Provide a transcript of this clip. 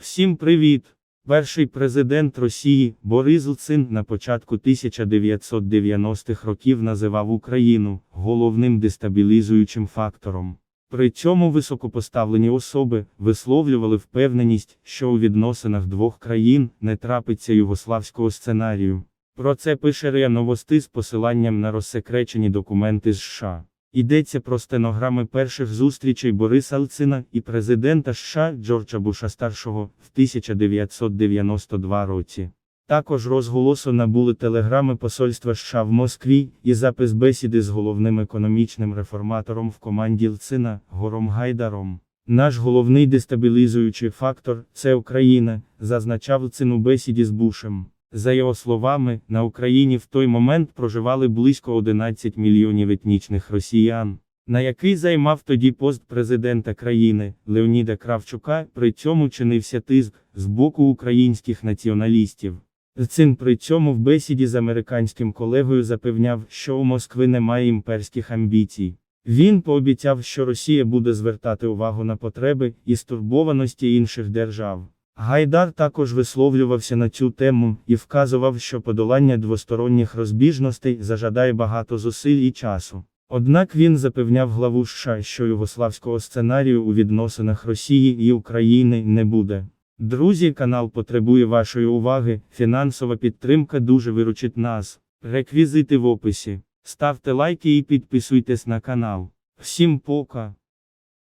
Всім привіт! Перший президент Росії Борис Ельцин на початку 1990-х років називав Україну головним дестабілізуючим фактором. При цьому високопоставлені особи висловлювали впевненість, що у відносинах двох країн не трапиться югославського сценарію. Про це пише РИА Новости з посиланням на розсекречені документи з США. Йдеться про стенограми перших зустрічей Бориса Ельцина і президента США Джорджа Буша старшого в 1992 році. Також розголосу набули телеграми посольства США в Москві і запис бесіди з головним економічним реформатором в команді Ельцина Гором Гайдаром. Наш головний дестабілізуючий фактор це Україна, зазначав Ельцин у бесіді з Бушем. За його словами, на Україні в той момент проживали близько 11 мільйонів етнічних росіян, на який займав тоді пост президента країни Леоніда Кравчука, при цьому чинився тиск з боку українських націоналістів. Цин при цьому в бесіді з американським колегою запевняв, що у Москви немає імперських амбіцій. Він пообіцяв, що Росія буде звертати увагу на потреби і стурбованості інших держав. Гайдар також висловлювався на цю тему і вказував, що подолання двосторонніх розбіжностей зажадає багато зусиль і часу. Однак він запевняв главу США, що югославського сценарію у відносинах Росії і України не буде. Друзі, канал потребує вашої уваги, фінансова підтримка дуже виручить нас. Реквізити в описі. Ставте лайки і підписуйтесь на канал. Всім пока!